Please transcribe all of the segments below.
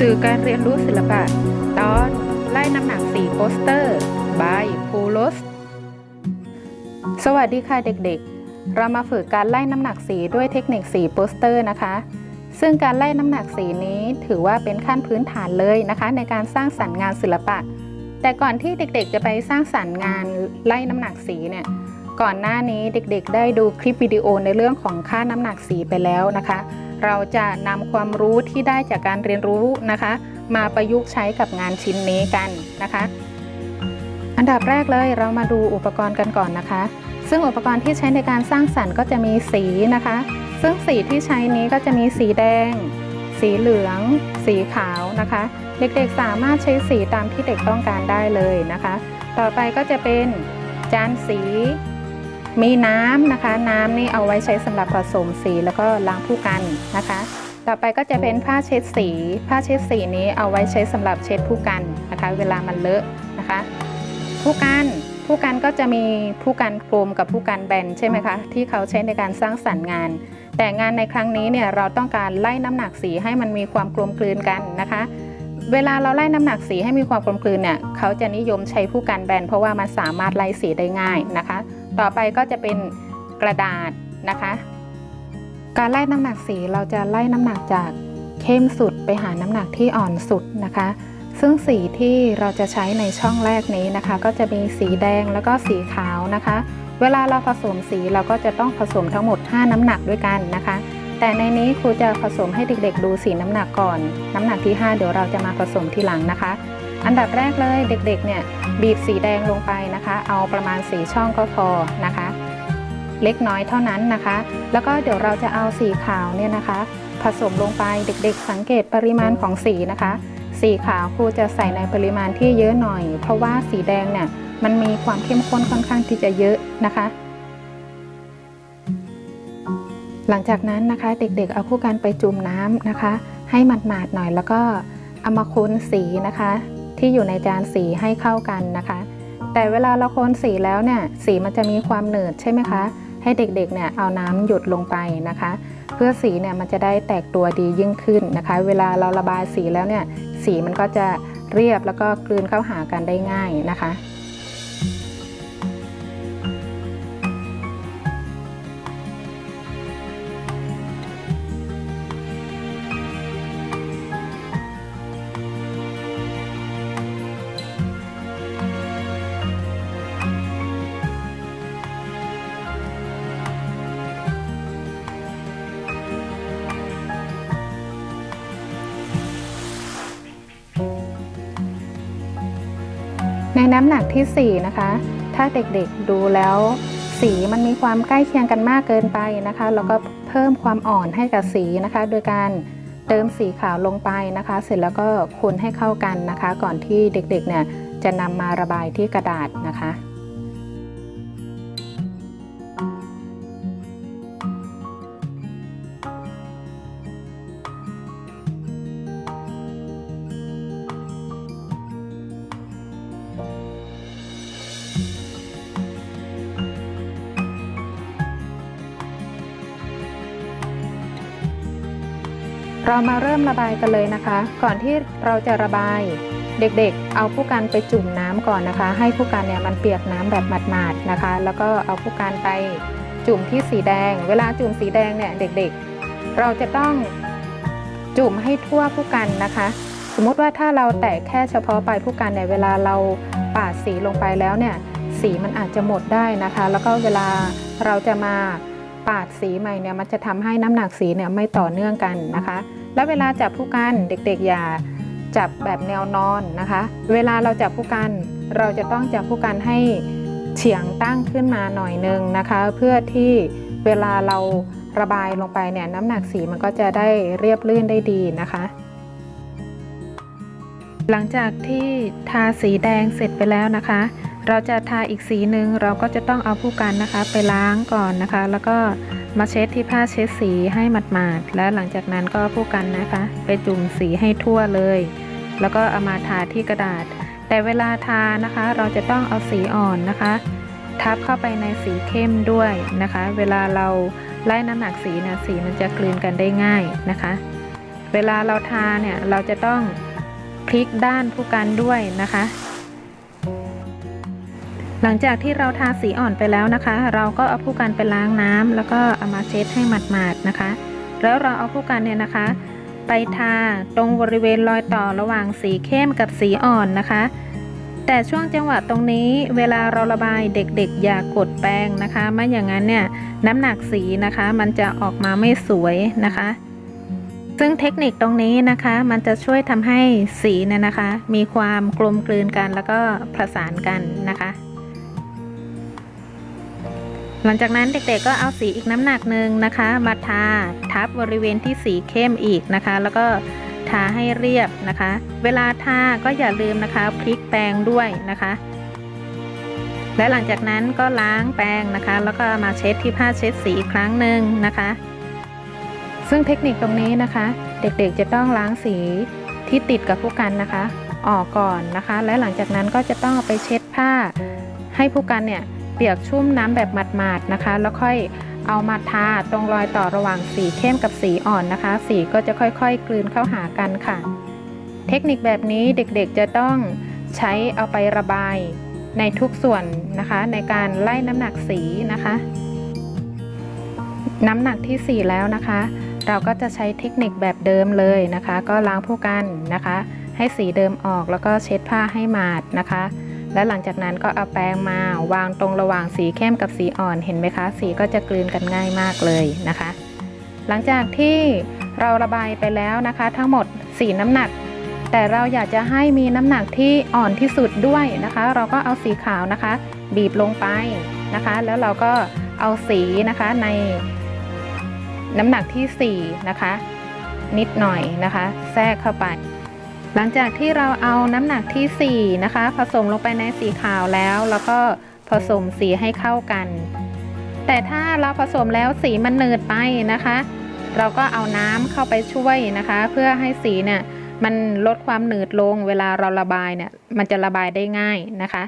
สื่อการเรียนรู้ศิลปะ ตอนไล่น้ำหนักสีโปสเตอร์บายพูลสสวัสดีค่ะเด็กๆ เรามาฝึกการไล่น้ำหนักสีด้วยเทคนิคสีโปสเตอร์นะคะ ซึ่งการไล่น้ำหนักสีนี้ถือว่าเป็นขั้นพื้นฐานเลยนะคะ ในการสร้างสรรค์งานศิลปะ แต่ก่อนที่เด็กๆ จะไปสร้างสรรค์งานไล่น้ำหนักสีเนี่ยก่อนหน้านี้เด็กๆ ได้ดูคลิปวิดีโอในเรื่องของค่าน้ำหนักสีไปแล้วนะคะ เราจะนำความรู้ที่ได้จากการเรียนรู้นะคะ มาประยุกต์ใช้กับงานชิ้นนี้กันนะคะ อันดับแรกเลยเรามาดูอุปกรณ์กันก่อนนะคะ ซึ่งอุปกรณ์ที่ใช้ในการสร้างสรรค์ก็จะมีสีนะคะ ซึ่งสีที่ใช้นี้ก็จะมีสีแดง สีเหลือง สีขาวนะคะ เด็กๆสามารถใช้สีตามที่เด็กต้องการได้เลยนะคะ ต่อไปก็จะเป็นจานสี มีน้ำนะคะ น้ำนี่เอาไว้ใช้สำหรับผสมสีแล้วก็ล้างผู้กันนะคะ ต่อไปก็จะเป็นผ้าเช็ดสี ผ้าเช็ดสีนี้เอาไว้ใช้สำหรับเช็ดผู้กันนะคะ เวลามันเลอะนะคะ ผู้กันผู้กันก็จะมีผู้กันกลมกับผู้กันแบนใช่ไหมคะที่เขาใช้ในการสร้างสรรค์งาน แต่งานในครั้งนี้เนี่ยเราต้องการไล่น้ำหนักสีให้มันมีความกลมกลืนกันนะคะ เวลาเราไล่น้ำหนักสีให้มีความกลมกลืนเนี่ยเขาจะนิยมใช้ผู้กันแบนเพราะว่ามันสามารถไล่สีได้ง่ายนะคะ ต่อไปก็จะเป็นกระดาษนะคะ การไล่น้ำหนักสีเราจะไล่น้ำหนักจากเข้มสุดไปหาน้ำหนักที่อ่อนสุดนะคะ ซึ่งสีที่เราจะใช้ในช่องแรกนี้นะคะ ก็จะมีสีแดงแล้วก็สีขาวนะคะ เวลาเราผสมสีเราก็จะต้องผสมทั้งหมด 5 น้ำหนักด้วยกันนะคะ แต่ในนี้ครูจะผสมให้เด็กๆ ดูสีน้ำหนักก่อน น้ำหนักที่ 5 เดี๋ยวเราจะมาผสมทีหลังนะคะ อันดับแรกเลยเด็กๆเนี่ยบีบสีแดงลงไปนะคะ เอาประมาณสีช่องก็พอนะคะ เล็กน้อยเท่านั้นนะคะ แล้วก็เดี๋ยวเราจะเอาสีขาวเนี่ยนะคะ ผสมลงไปเด็กๆ สังเกตปริมาณของสีนะคะ สีขาวครูจะใส่ในปริมาณที่เยอะหน่อย เพราะว่าสีแดงเนี่ยมันมีความเข้มข้นค่อนข้างที่จะเยอะนะคะ หลังจากนั้นนะคะเด็กๆ เอาคู่กันไปจุ่มน้ำนะคะ ให้หมาดๆหน่อยแล้วก็เอามาค้นสีนะคะ ที่อยู่ในจานสีให้เข้ากันนะคะ แต่เวลาเราคนสีแล้วเนี่ยสีมันจะมีความหนืดใช่ไหมคะ ให้เด็กๆเนี่ยเอาน้ำหยดลงไปนะคะ เพื่อสีเนี่ยมันจะได้แตกตัวดียิ่งขึ้นนะคะ เวลาเราระบายสีแล้วเนี่ยสีมันก็จะเรียบแล้วก็กลืนเข้าหากันได้ง่ายนะคะ น้ำหนักที่ 4 นะคะ ถ้าเด็กๆดูแล้วสีมันมีความใกล้เคียงกันมากเกินไปนะคะ แล้วก็เพิ่มความอ่อนให้กับสีนะคะ โดยการเติมสีขาวลงไปนะคะ เสร็จแล้วก็คนให้เข้ากันนะคะ ก่อนที่เด็กๆเนี่ยจะนำมาระบายที่กระดาษนะคะ เรามาเริ่มระบายกันเลยนะคะ ก่อนที่เราจะระบาย เด็กๆ เอาผู้กันไปจุ่มน้ำก่อนนะคะ ให้ผู้กันเนี่ยมันเปียกน้ำแบบหมาดๆนะคะ แล้วก็เอาผู้กันไปจุ่มที่สีแดง เวลาจุ่มสีแดงเนี่ยเด็กๆ เราจะต้องจุ่มให้ทั่วผู้กันนะคะ สมมติว่าถ้าเราแตะแค่เฉพาะปลายผู้กันเนี่ยเวลาเราปาดสีลงไปแล้วเนี่ยสีมันอาจจะหมดได้นะคะ แล้วก็เวลาเราจะมา ปาดสีใหม่เนี่ยมันจะทำให้น้ำหนักสีเนี่ยไม่ต่อเนื่องกันนะคะ แล้วเวลาจับผู้กันเด็กๆอย่าจับแบบแนวนอนนะคะ เวลาเราจับผู้กันเราจะต้องจับผู้กันให้เฉียงตั้งขึ้นมาหน่อยนึงนะคะ เพื่อที่เวลาเราระบายลงไปเนี่ยน้ำหนักสีมันก็จะได้เรียบลื่นได้ดีนะคะ หลังจากที่ทาสีแดงเสร็จไปแล้วนะคะ เราจะทาอีกสีหนึ่งเราก็จะต้องเอาผู้กันนะคะ ไปล้างก่อนนะคะ แล้วก็มาเช็ดที่ผ้าเช็ดสีให้หมาดๆแล้วหลังจากนั้นก็ผู้กันนะคะ ไปจุ่มสีให้ทั่วเลย แล้วก็เอามาทาที่กระดาษ แต่เวลาทานะคะ เราจะต้องเอาสีอ่อนนะคะ ทับเข้าไปในสีเข้มด้วยนะคะ เวลาเราไล่น้ำหนักสีเนี่ยสีมันจะกลืนกันได้ง่ายนะคะ เวลาเราทาเนี่ยเราจะต้องพลิกด้านผู้กันด้วยนะคะ หลังจากที่เราทาสีอ่อนไปแล้วนะคะ เราก็เอาผู้กันไปล้างน้ำแล้วก็เอามาเช็ดให้หมาดๆนะคะ แล้วเราเอาผู้กันเนี่ยนะคะ ไปทาตรงบริเวณรอยต่อระหว่างสีเข้มกับสีอ่อนนะคะ แต่ช่วงจังหวะตรงนี้เวลาเราระบายเด็กๆ อย่ากดแป้งนะคะไม่อย่างนั้นเนี่ยน้ำหนักสีนะคะ มันจะออกมาไม่สวยนะคะ ซึ่งเทคนิคตรงนี้นะคะ มันจะช่วยทำให้สีเนี่ยนะคะ มีความกลมกลืนกันแล้วก็ประสานกันนะคะ หลังจากนั้นเด็กๆก็เอาสีอีกน้ำหนักหนึ่งนะคะ มาทาทับบริเวณที่สีเข้มอีกนะคะ แล้วก็ทาให้เรียบนะคะ เวลาทาก็อย่าลืมนะคะพลิกแปรงด้วยนะคะ และหลังจากนั้นก็ล้างแปรงนะคะ แล้วก็มาเช็ดที่ผ้าเช็ดสีอีกครั้งหนึ่งนะคะ ซึ่งเทคนิคตรงนี้นะคะ เด็กๆจะต้องล้างสีที่ติดกับผู้กันนะคะ ออกก่อนนะคะ และหลังจากนั้นก็จะต้องไปเช็ดผ้าให้ผู้กันเนี่ย เปียกชุ่มน้ำแบบหมาดๆนะคะ แล้วค่อยเอามาทาตรงรอยต่อระหว่างสีเข้มกับสีอ่อนนะคะ สีก็จะค่อยๆ กลืนเข้าหากันค่ะ เทคนิคแบบนี้เด็กๆจะต้องใช้เอาไประบายในทุกส่วนนะคะ ในการไล่น้ำหนักสีนะคะ น้ำหนักที่ 4 แล้วนะคะ เราก็จะใช้เทคนิคแบบเดิมเลยนะคะ ก็ล้างผู้กันนะคะ ให้สีเดิมออกแล้วก็เช็ดผ้าให้หมาดนะคะ และหลังจากนั้นก็เอาแป้งมาวางตรงระหว่างสีเข้มกับสีอ่อนเห็นไหมคะ สีก็จะกลืนกันง่ายมากเลยนะคะ หลังจากที่เราระบายไปแล้วนะคะ ทั้งหมด 4 น้ำหนัก แต่เราอยากจะให้มีน้ำหนักที่อ่อนที่สุดด้วยนะคะ เราก็เอาสีขาวนะคะ บีบลงไปนะคะ แล้วเราก็เอาสีนะคะในน้ำหนักที่ 4 นะคะ นิดหน่อยนะคะ แทรกเข้าไป หลังจากที่เราเอาน้ำหนักที่ 4 นะคะ ผสมลงไปในสีขาวแล้ว แล้วก็ผสมสีให้เข้ากัน แต่ถ้าเราผสมแล้วสีมันหนืดไปนะคะ เราก็เอาน้ำเข้าไปช่วยนะคะ เพื่อให้สีเนี่ยมันลดความหนืดลง เวลาเราระบายเนี่ยมันจะระบายได้ง่ายนะคะ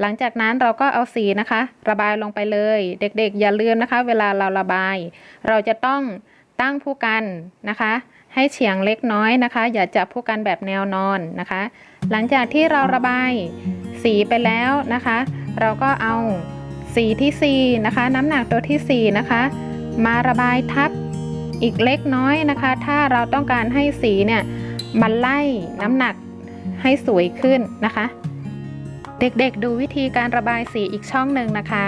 หลังจากนั้นเราก็เอาสีนะคะ ระบายลงไปเลย เด็กๆ อย่าลืมนะคะ เวลาเราระบาย เราจะต้องตั้งผู้กันนะคะ ให้เฉียงเล็กน้อยนะคะ อย่าจับผู้กันแบบแนวนอนนะคะ หลังจากที่เราระบายสีไปแล้วนะคะ เราก็เอาสีที่4นะคะ น้ำหนักตัวที่4นะคะ มาระบายทับอีกเล็กน้อยนะคะ ถ้าเราต้องการให้สีเนี่ยมันไล่น้ำหนักให้สวยขึ้นนะคะ เด็กๆดูวิธีการระบายสีอีกช่องหนึ่งนะคะ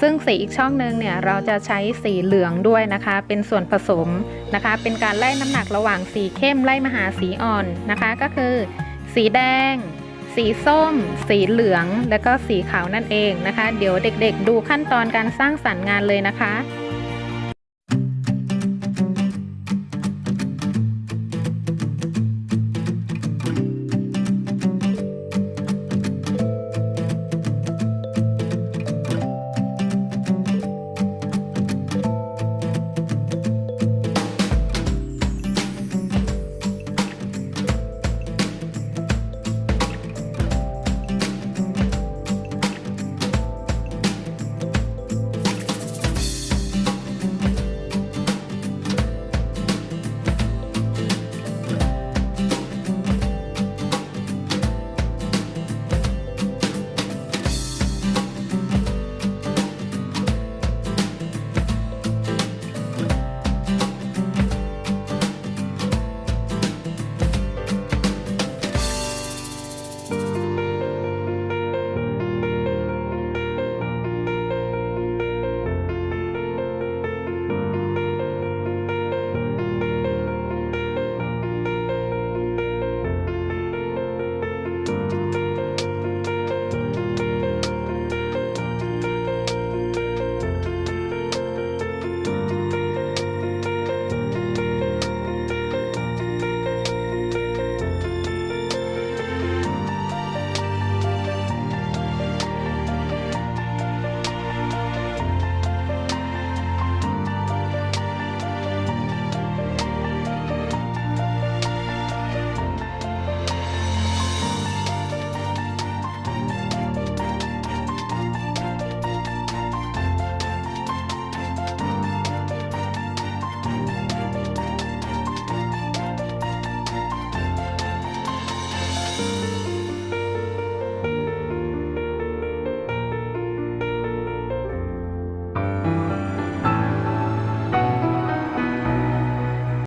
ซึ่งสีอีกช่องหนึ่งเนี่ยเราจะใช้สีเหลืองด้วยนะคะ เป็นส่วนผสมนะคะ เป็นการไล่น้ำหนักระหว่างสีเข้มไล่มาหาสีอ่อนนะคะ ก็คือ สีแดง สีส้ม สีเหลือง และก็สีขาวนั่นเองนะคะ เดี๋ยวเด็กๆ ดูขั้นตอนการสร้างสรรค์งานเลยนะคะ